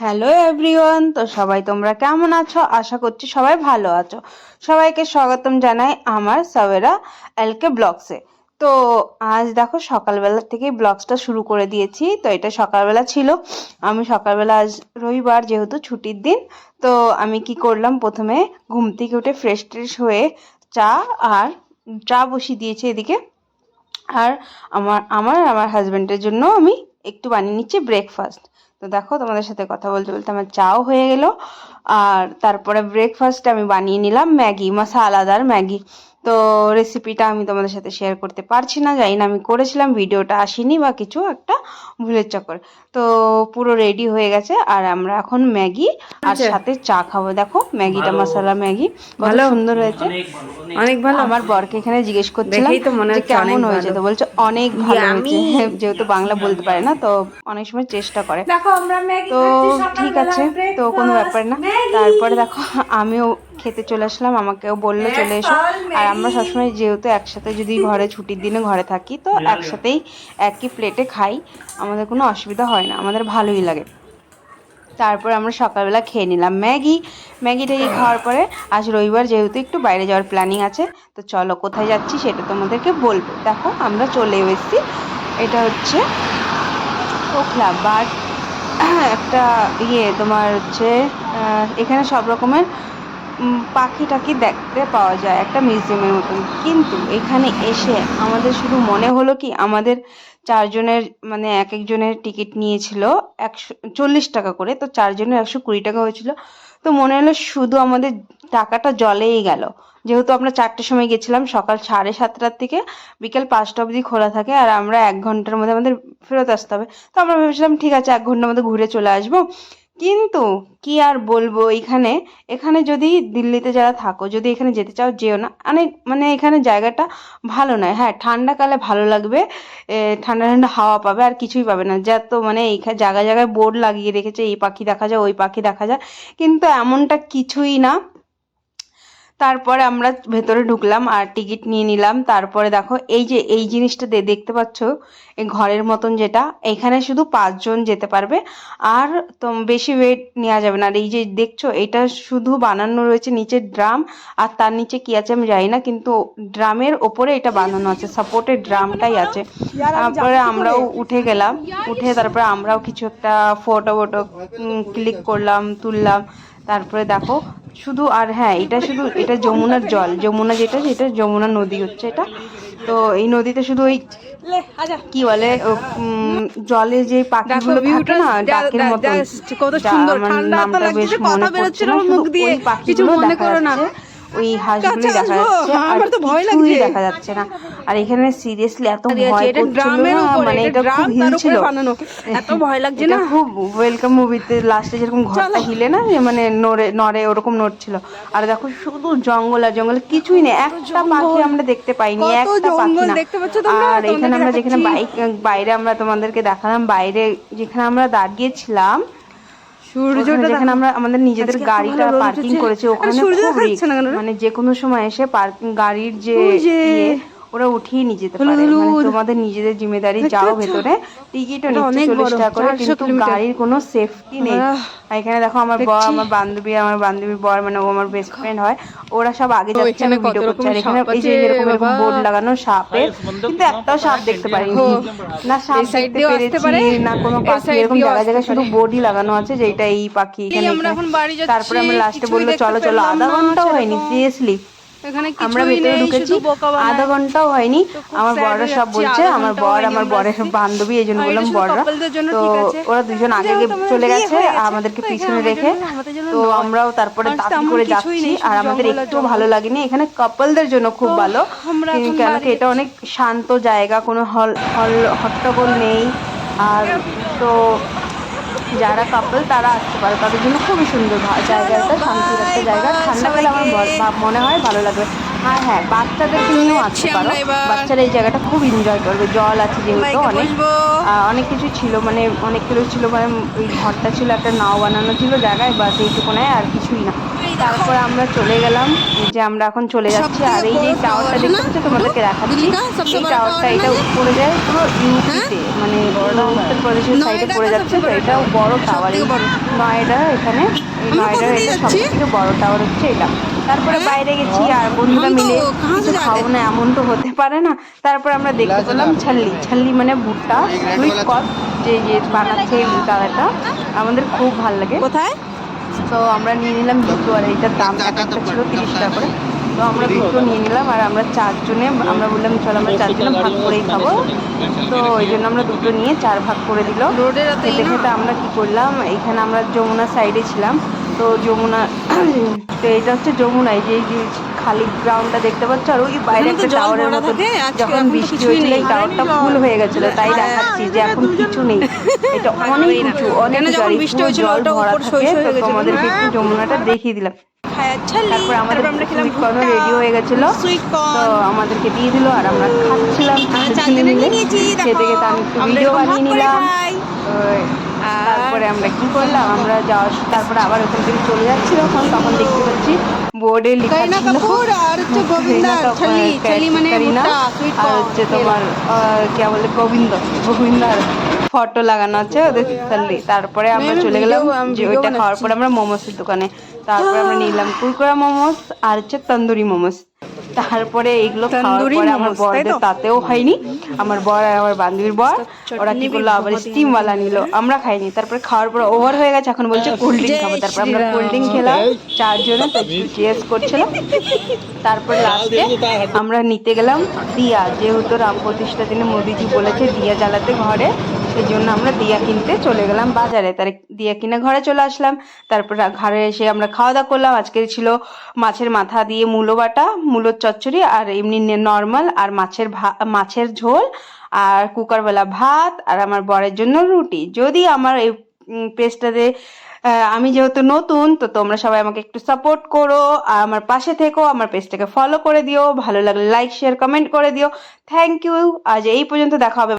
Hello everyone তো সবাই তোমরা কেমন আছো? আশা করছি সবাই ভালো আছো। সবাইকে স্বাগতম জানাই আমার সাবেরা এলকে ব্লগসে তো আজ দেখো সকালবেলা থেকে ব্লগসটা শুরু করে দিয়েছি। তো এটা সকালবেলা ছিল। আমি সকালবেলা আজ রবিবার যেহেতু ছুটির দিন, তো আমি কি করলাম? প্রথমে ঘুম থেকে উঠে ফ্রেশ ট্রেশ হয়ে চা আর চা বসিয়ে দিয়েছি এদিকে। আর আমার আমার আমার হাজব্যান্ডের জন্য আমি একটু বানিয়ে নিচ্ছি ব্রেকফাস্ট তো দেখো, তোমাদের সাথে কথা বলতে বলতে আমার চাও হয়ে গেল। আর তারপরে ব্রেকফাস্ট আমি বানিয়ে নিলাম ম্যাগি মশালাদার ম্যাগি। তো রেসিপিটা আমি তোমাদের সাথে শেয়ার করতে পারছি না জানি না আমি করেছিলাম ভিডিওটা আসেনি বা কিছু একটা ভুলের চক্কর। তো পুরো রেডি হয়ে গেছে আর আমরা এখন ম্যাগি আর সাথে চা খাব। দেখো ম্যাগিটা মশলা ম্যাগি ভালো। সুন্দর হয়েছে। অনেক ভালো আমার বরকে এখানে জিজ্ঞেস করছিলাম দেখেই তো মনে যে হচ্ছে কেমন হয়েছে। তো বলছে অনেক ভালো হয়েছে। যেহেতু বাংলা বলতে পারে না তো অনেক সময় চেষ্টা করে। দেখো আমরা ম্যাগি তো ঠিক আছে তো কোনো ব্যাপার না। তারপরে দেখো আমিও খেতে চলে আসলাম আমাকেও বলল চলে এসো। আর আমরা সবসময় যেহেতু একসাথে যদি ঘরে ছুটির দিনে ঘরে থাকি তো একসাথেই একই প্লেটে খাই আমাদের কোনো অসুবিধা হয় না আমাদের ভালোই লাগে। তারপর আমরা সকালবেলা খেয়ে নিলাম ম্যাগি। ম্যাগি ট্যাগি খাওয়ার পরে আজ রবিবার যেহেতু একটু বাইরে যাওয়ার প্ল্যানিং আছে তো চলো কোথায় যাচ্ছি সেটা তোমাদেরকে বলব। দেখো আমরা চলে এসেছি। এটা হচ্ছে ওখলা বাট একটা ইয়ে তোমার হচ্ছে এখানে সব রকমের উম, পাখি টাকি দেখতে পাওয়া যায় একটা মিউজিয়ামের মতন। কিন্তু এখানে এসে আমাদের শুধু মনে হলো কি আমাদের চারজনের মানে এক একজনের টিকিট নিয়েছিল একশো চল্লিশ টাকা করে তো চারজনের একশো কুড়ি টাকা হয়েছিল। তো মনে হলো শুধু আমাদের টাকাটা জলেই গেল। যেহেতু আমরা চারটের সময় গেছিলাম সকাল সাড়ে সাতটার থেকে বিকেল পাঁচটা অবধি খোলা থাকে আর আমরা এক ঘণ্টার মধ্যে আমাদের ফেরত আসতে হবে। তো আমরা ভেবেছিলাম ঠিক আছে এক ঘণ্টার মধ্যে ঘুরে চলে আসব। কিন্তু কি আর বলব এখানে? এখানে যদি দিল্লিতে যারা থাকো, যদি এখানে যেতে চাও, যেও না। মানে মানে এখানে জায়গাটা ভালো নয়। হ্যাঁ ঠান্ডাকালে ভালো লাগবে। ঠান্ডা ঠান্ডা হাওয়া পাবে, আর কিছুই পাবে না। যা তো মানে এইখানে জায়গায় জায়গায় বোর্ড লাগিয়ে রেখেছে, এই পাখি দেখা যায়, ওই পাখি দেখা যায়। কিন্তু এমনটা কিছুই না। তারপরে আমরা ভেতরে ঢুকলাম আর টিকিট নিয়ে নিলাম। তারপরে দেখো এই যে এই জিনিসটা দেখতে পাচ্ছ? এই ঘরের মতন যেটা। এখানে শুধু পাঁচজন যেতে পারবে। আর বেশি ওয়েট নেওয়া যাবে না। আর এই যে দেখছ এটা শুধু বানানো রয়েছে নিচে ড্রাম। আর তার নিচে কি আছে আমি জানি না কিন্তু ড্রামের ওপরে এটা বানানো আছে। সাপোর্টের ড্রামটাই আছে। তারপরে আমরাও উঠে গেলাম। উঠে তারপরে আমরাও কিছু একটা ফটো ফটো ক্লিক করলাম তুললাম। তারপরে দেখো শুধু আর হ্যাঁ এটা শুধু এটা যমুনার জল যমুনা যেটা সেটা যমুনা নদী হচ্ছে এটা। তো এই নদীতে শুধু ওই কি বলে উম, জলে যে পাখিগুলো থাকে না ডাকের মতো। কত সুন্দর, ঠান্ডা লাগছে, কথা বেরোচ্ছে না মুখ দিয়ে, কিছু মনে করো না। ওই হাঁসগুলো দেখা যাচ্ছে। আর ভয় কিছুই দেখা যাচ্ছে না। আর এখানে সিরিয়াসলি এত ভয় করছিল মানে এটা খুব হিল ছিল এত ভয় লাগছে না? খুব ওয়েলকাম মুভিতে লাস্টে যেরকম ঘরটা হিলে না মানে নড়ে নড়ে ওরকম নড়ছিল। আর দেখো শুধু জঙ্গল আর জঙ্গলে কিছুই নেই। একটা পাখি আমরা দেখতে পাইনি একটা পাখি না? আর এখানে আমরা যেখানে বাইক বাইরে আমরা তোমাদেরকে দেখালাম বাইরে যেখানে আমরা দাঁড়িয়েছিলাম সূর্যটা দেখেন যেখানে আমরা আমাদের নিজেদের গাড়িটা পার্কিং করেছে করেছি ওখানে খুব? মানে যে কোনো সময় এসে পার্কিং গাড়ির যে ওরা উঠিয়ে নিয়ে যেতে পারে। মানে তোমাদের নিজেদের জিম্মেদারি যাও ভেতরে। টিকিটও নিচ্ছে অনেক চল্লিশ টাকা করে কিন্তু গাড়ির কোনো সেফটি নেই। আর এখানে দেখো আমার বর আমার বান্ধবী আমার বান্ধবীর বর মানে ও আমার বেস্ট ফ্রেন্ড হয়। ওরা সব আগে যাচ্ছে আমি ভিডিও করছি। আর এখানে এই যে এরকম এরকম বোর্ড লাগানো সাপের কিন্তু একটাও সাপ দেখতে পারিনি। না সাপ দেখতে পেরেছি। না কোনো পাখি এরকম জায়গায় জায়গায় শুধু বোর্ডই লাগানো আছে যে এটা এই পাখি এখানে আমরা এখানে। এখন বাড়ি যাচ্ছি, তারপরে আমরা লাস্টে বলল চলো চলো আধা ঘন্টাও হয়নি। সিরিয়াসলি আমরা ভেতরে ঢুকেছি। আধা ঘন্টাও হয়নি। আমার বড়রা সব বলছে আমার বর আমার বরের বান্ধবী এই জন্য বললাম বড়রা তো ওরা দুজন আগে চলে গেছে আমাদেরকে পিছনে রেখে তো আমরাও তারপরে তাড়াতাড়ি করে যাচ্ছি আর আমাদের একটু ভালো লাগেনি। এখানে কাপলদের জন্য খুব ভালো। কেন কি এটা অনেক শান্ত জায়গা কোনো হল হল হট্টগোল নেই। আর তো যারা কাপল তারা আসতে পারে। তাদের জন্য খুবই সুন্দর জায়গাটা শান্তির একটা জায়গা। ঠান্ডাকালে আমার মনে হয় ভালো লাগবে। আর হ্যাঁ বাচ্চাদের নিয়েও আসতে পারো। বাচ্চারা এই জায়গাটা খুব এনজয় করবে। জল আছে যেহেতু অনেক। অনেক কিছু ছিল মানে অনেক কিছু ছিল মানে ওই ঘরটা ছিল একটা নাও বানানো ছিল জায়গায় বাস এইটুকুনায় আর কিছুই না। তারপর আমরা চলে গেলাম। যে আমরা এখন চলে যাচ্ছি। আর এই যে টাওয়ারটা দেখতে না? পাচ্ছ তোমাদেরকে দেখাচ্ছি। এই টাওয়ারটা এটা না? উপরে যায় পুরো ইউপিতে বড় টাওয়ার নয়ডা এখানে নয়ডার এটা বড় টাওয়ার হচ্ছে এটা। তারপরে বাইরে গেছি আর এমন তো হতে পারে না। তারপর আমরা দেখতে পেলাম ছাল্লি। ছাল্লি মানে ভুট্টা যে ইয়ে বানাচ্ছে দাদাটা। আমাদের খুব ভালো লাগে। কোথায়? তো আমরা নিয়ে নিলাম দুটো আর এইটার দাম একটা ছিল তিরিশ টাকা করে। তো আমরা দুটো নিয়ে নিলাম আর আমরা চারজনে আমরা বললাম চলো আমরা চারজনে ভাগ করেই খাব। তো ওই জন্য আমরা দুটো নিয়ে চার ভাগ করে দিল। খেতে খেতে আমরা কি করলাম এখানে আমরা যমুনা সাইডে ছিলাম। তো যমুনা তো এটা হচ্ছে যমুনা এই যে এই যে খালি গ্রাউন্ডটা দেখতে পাচ্ছ আর ওই বাইরে একটা টাওয়ারের মতো যখন বৃষ্টি হয়েছিল এই টাওয়ারটা ফুল হয়ে গেছিল তাই দেখাচ্ছি যে এখন কিছু নেই। এটা অনেক উঁচু অনেক জল ওটা ভরা থাকে তো তোমাদেরকে একটু যমুনাটা দেখিয়ে দিলাম। তারপর আমাদের আমরা খেলাম সুইট রেডি হয়ে গেছিল। তো আমাদেরকে দিয়ে দিল আর আমরা খাচ্ছিলাম। আমরা দুজনে চারজনে মিলে। নিয়ে নিয়েছি খেতে দেখো। খেতে আমি ভিডিও বানিয়ে নিলাম। খাই। ওই, আর- তারপরে আমরা কি করলাম? আমরা যাওয়ার তারপরে আবার ওখান থেকে চলে যাচ্ছি তখন তখন দেখতে পাচ্ছি বোর্ডে লেখা করিনা ছিল। কাপুর আর হচ্ছে গোবিন্দা। করিনা মানে আর হচ্ছে তোমার কি বলে গোবিন্দ। গোবিন্দার ফটো লাগানো আছে ওদের সালি তারপরে আমরা চলে গেলাম যে ওইটা খাওয়ার পরে আমরা মোমোসের দোকানে। তারপরে আমরা নিলাম কুরকুরা মোমোস আর হচ্ছে তন্দুরি মোমোস। তারপরে এগুলো খাওয়ার পরে আমার বরদের তো? তাতেও হয়নি আমার বর আর আমার বান্ধবীর বর ওরা কি করল আবার বহুত স্টিম ওয়ালা নিল। আমরা খাইনি। তারপরে খাওয়ার পর ওভার হয়ে গেছে এখন বলছে কোল্ড ড্রিঙ্ক খাব। তারপর আমরা কোল্ড ড্রিঙ্ক খেলাম চারজনে তো চিয়ার্স করছিলাম। তারপর লাস্টে আমরা নিতে গেলাম দিয়া। যেহেতু রাম প্রতিষ্ঠা দিনে মোদিজি বলেছে দিয়া জ্বালাতে ঘরে সেই জন্য আমরা দিয়া কিনতে চলে গেলাম বাজারে। তার দিয়া কিনে ঘরে চলে আসলাম। তারপর ঘরে এসে আমরা খাওয়া দাওয়া করলাম। আজকে ছিল মাছের মাথা দিয়ে মূলো বাটা মূলোর চচ্চড়ি আর এমনি নর্মাল আর মাছের মাছের ঝোল আর কুকারবেলা ভাত আর আমার বরের জন্য রুটি। যদি আমার এই পেজটাতে আমি যেহেতু নতুন, তো তোমরা সবাই আমাকে একটু সাপোর্ট করো, আর আমার পাশে থেকো, আমার পেজটাকে ফলো করে দিও, ভালো লাগলে লাইক শেয়ার কমেন্ট করে দিও। থ্যাংক ইউ আজ এই পর্যন্ত দেখা হবে।